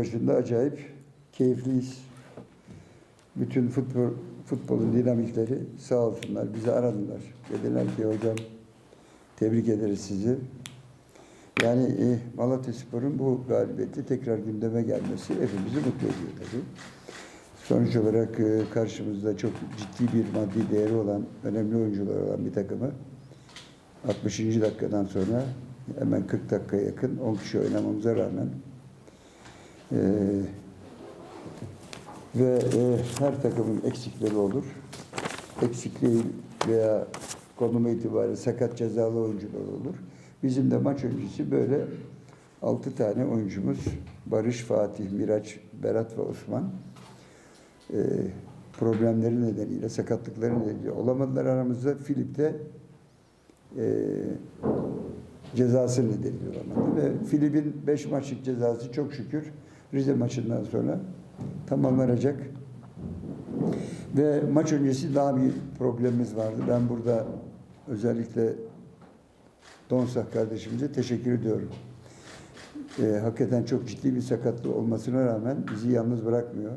başında acayip keyifliyiz. Bütün futbol futbolun dinamikleri sağ olsunlar bizi aradılar. Dediler ki hocam tebrik ederiz sizi. Yani e, Malatya Spor'un bu galibiyeti tekrar gündeme gelmesi hepimizi mutlu ediyor tabii. Sonuç olarak e, karşımızda çok ciddi bir maddi değeri olan, önemli oyuncular olan bir takımı 60. dakikadan sonra hemen 40 dakika yakın 10 kişi oynamamıza rağmen ee, ve e, her takımın eksikleri olur. Eksikliği veya konumu itibariyle sakat cezalı oyuncular olur. Bizim de maç öncesi böyle altı tane oyuncumuz Barış, Fatih, Miraç, Berat ve Osman e, problemleri nedeniyle, sakatlıkları nedeniyle olamadılar aramızda. Filip de e, cezası nedeniyle olamadı. Ve Filip'in 5 maçlık cezası çok şükür Rize maçından sonra tamamlanacak. Ve maç öncesi daha bir problemimiz vardı. Ben burada özellikle Donsah kardeşimize teşekkür ediyorum. Ee, hakikaten çok ciddi bir sakatlığı olmasına rağmen bizi yalnız bırakmıyor.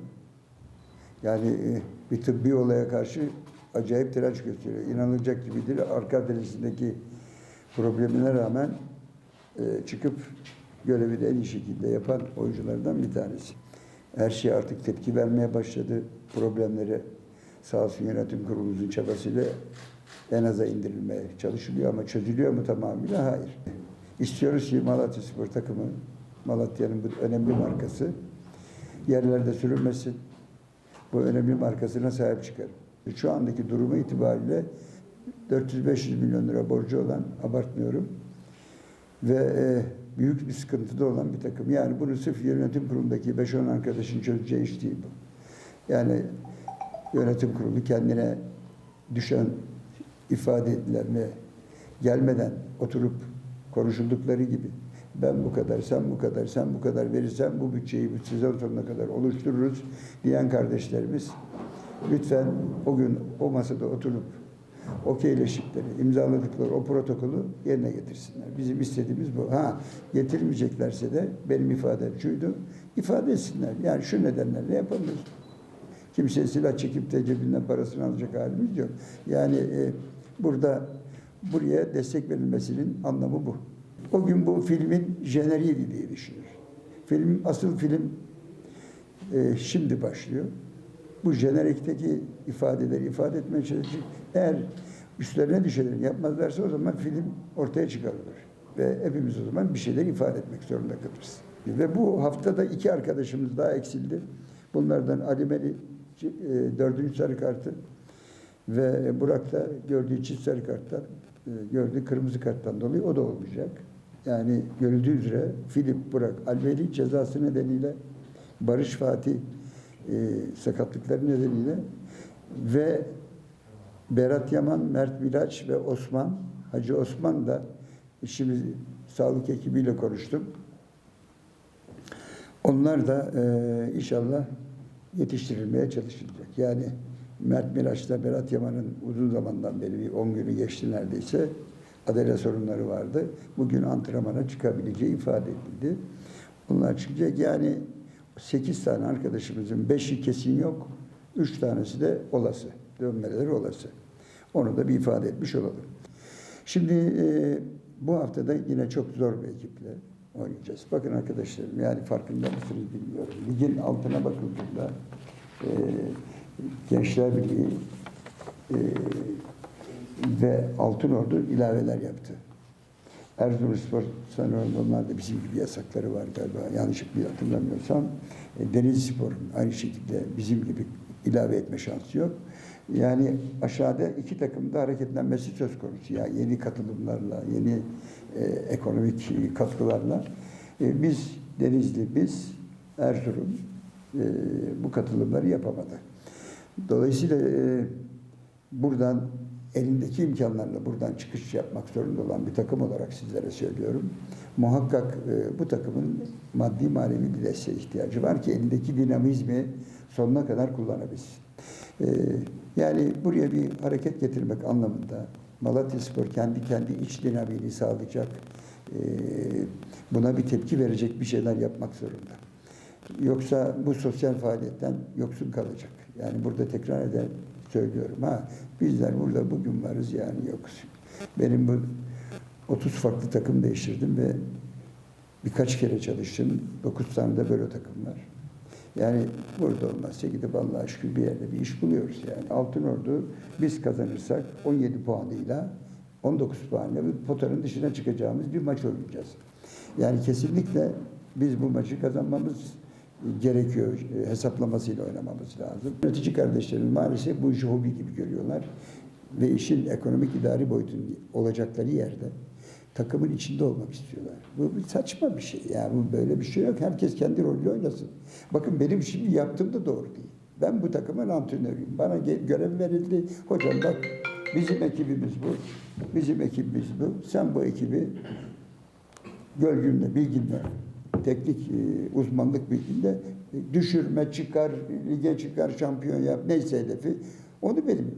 Yani e, bir tıbbi olaya karşı acayip telaş gösteriyor. İnanılacak gibi değil. Arka derisindeki problemine rağmen e, çıkıp görevi de en iyi şekilde yapan oyunculardan bir tanesi. Her şey artık tepki vermeye başladı. Problemleri sağ olsun yönetim kurulumuzun çabasıyla en aza indirilmeye çalışılıyor ama çözülüyor mu tamamıyla? Hayır. İstiyoruz ki Malatya Spor takımı, Malatya'nın bu önemli markası yerlerde sürülmesin. Bu önemli markasına sahip çıkarın. Şu andaki durumu itibariyle 400-500 milyon lira borcu olan, abartmıyorum, ve e, büyük bir sıkıntıda olan bir takım. Yani bunu sırf yönetim kurulundaki 5-10 arkadaşın çözeceği iş değil bu. Yani yönetim kurulu kendine düşen ifade edilen ve gelmeden oturup konuşuldukları gibi ben bu kadar, sen bu kadar, sen bu kadar verirsen bu bütçeyi bu sezon sonuna kadar oluştururuz diyen kardeşlerimiz lütfen o gün o masada oturup okeyleşikleri, imzaladıkları o protokolü yerine getirsinler. Bizim istediğimiz bu. Ha getirmeyeceklerse de benim ifadem şuydu. ifade etsinler. Yani şu nedenlerle yapamıyoruz. Kimse silah çekip de cebinden parasını alacak halimiz yok. Yani e, burada buraya destek verilmesinin anlamı bu. O gün bu filmin jeneriğiydi diye düşünüyorum. Film, asıl film e, şimdi başlıyor. Bu jenerikteki ifadeleri ifade etmeye çalışacak. Eğer üstlerine düşeni yapmazlarsa o zaman film ortaya çıkarılır. Ve hepimiz o zaman bir şeyler ifade etmek zorunda kalırız. Ve bu haftada iki arkadaşımız daha eksildi. Bunlardan Ali Meli e, dördüncü sarı kartı ve Burak da gördüğü çift sarı karttan, e, gördüğü kırmızı karttan dolayı o da olmayacak. Yani görüldüğü üzere Filip, Burak, Alveli cezası nedeniyle Barış Fatih e, sakatlıkları nedeniyle ve Berat Yaman, Mert Miraç ve Osman, Hacı Osman da işimiz sağlık ekibiyle konuştum. Onlar da e, inşallah yetiştirilmeye çalışılacak. Yani Mert Miraç'la Berat Yaman'ın uzun zamandan beri bir 10 günü geçti neredeyse. Adele sorunları vardı. Bugün antrenmana çıkabileceği ifade edildi. Bunlar çıkacak. Yani 8 tane arkadaşımızın 5'i kesin yok. 3 tanesi de olası. Dönmeleri olası. Onu da bir ifade etmiş olalım. Şimdi e, bu haftada yine çok zor bir ekiple oynayacağız. Bakın arkadaşlarım yani farkında mısınız bilmiyorum. Ligin altına bakıldığında e, Gençler Birliği e, ve Altın Ordu ilaveler yaptı. Erzurumspor sanıyorum onlar da bizim gibi yasakları var galiba. Yanlış bir hatırlamıyorsam. E, Denizlispor'un aynı şekilde bizim gibi ilave etme şansı yok. Yani aşağıda iki takımda hareketlenmesi söz konusu. Yani yeni katılımlarla, yeni e, ekonomik katkılarla. E, biz Denizli, biz Erzurum e, bu katılımları yapamadı. Dolayısıyla e, buradan elindeki imkanlarla buradan çıkış yapmak zorunda olan bir takım olarak sizlere söylüyorum. Muhakkak e, bu takımın maddi manevi bir desteğe ihtiyacı var ki elindeki dinamizmi sonuna kadar kullanabilsin. E, yani buraya bir hareket getirmek anlamında Malatya Spor kendi kendi iç dinamiğini sağlayacak, e, buna bir tepki verecek bir şeyler yapmak zorunda. Yoksa bu sosyal faaliyetten yoksun kalacak. Yani burada tekrar eder söylüyorum. Ha bizler burada bugün varız yani yokuz. Benim bu 30 farklı takım değiştirdim ve birkaç kere çalıştım. 9 tane de böyle takım var. Yani burada olmazsa gidip Allah'a şükür bir yerde bir iş buluyoruz yani. Altınordu biz kazanırsak 17 puanıyla 19 puanla potanın dışına çıkacağımız bir maç oynayacağız. Yani kesinlikle biz bu maçı kazanmamız gerekiyor. E, Hesaplamasıyla oynamamız lazım. Yönetici kardeşlerim maalesef bu işi hobi gibi görüyorlar. Ve işin ekonomik idari boyutun olacakları yerde takımın içinde olmak istiyorlar. Bu bir saçma bir şey. Yani bu böyle bir şey yok. Herkes kendi rolünü oynasın. Bakın benim şimdi yaptığım da doğru değil. Ben bu takımın antrenörüyüm. Bana görev verildi. Hocam bak bizim ekibimiz bu. Bizim ekibimiz bu. Sen bu ekibi gölgünle, bilginle, teknik e, uzmanlık bilginde e, düşürme, çıkar, lige çıkar, şampiyon yap, neyse hedefi. Onu benim.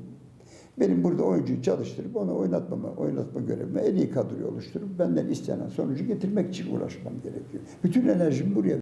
Benim burada oyuncuyu çalıştırıp onu oynatmama, oynatma görevime en iyi kadroyu oluşturup benden istenen sonucu getirmek için uğraşmam gerekiyor. Bütün enerjimi buraya